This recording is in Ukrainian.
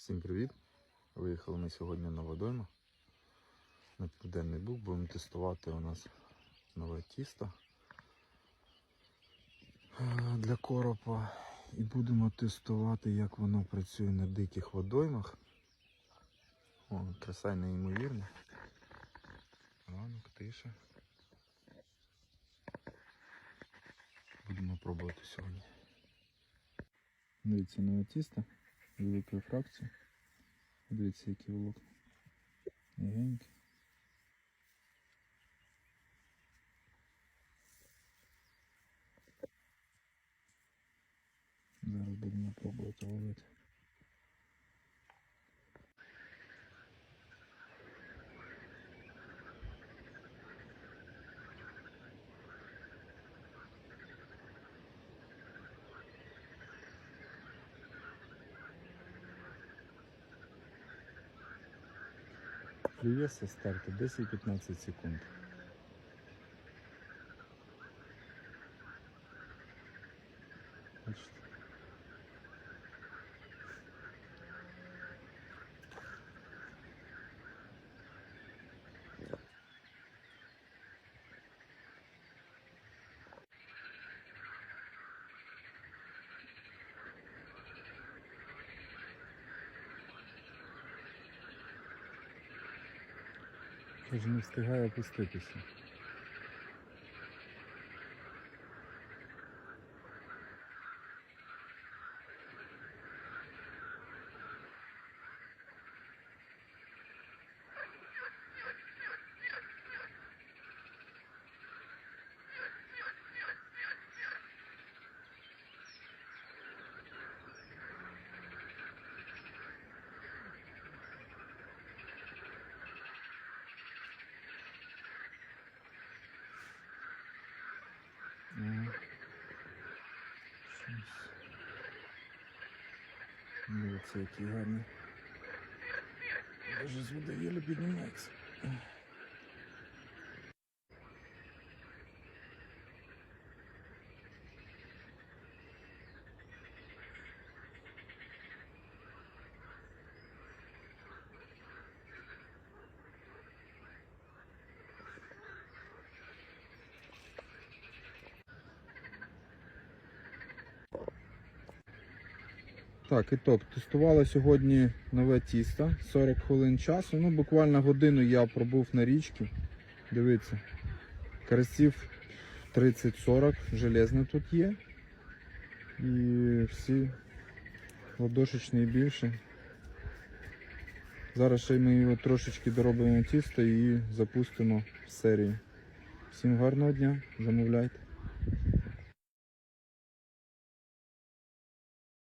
Всім привіт! Виїхали ми сьогодні на водойму. На південний бук будемо тестувати у нас нове тісто е, для коропа. І будемо тестувати, як воно працює на диких водоймах. О, краса неймовірна. Ранок, тиша. Будемо пробувати сьогодні. Дивіться, нове тісто великої фракції. Дивіться, які волокна. Легенькі. Зараз будемо пробувати ловити. Клює со старту 10-15 секунд. Тож не встигає опуститися. Дивіться, який гарний. Даже з води єле піднімається. Так, і топ. Тестували сьогодні нове тісто. 40 хвилин часу. Ну, буквально годину я пробув на річці. Дивіться. Карасів 30-40, железне тут є. І всі ладошечні і більше. Зараз ще ми його трошечки доробимо тісто і запустимо в серію. Всім гарного дня, замовляйте.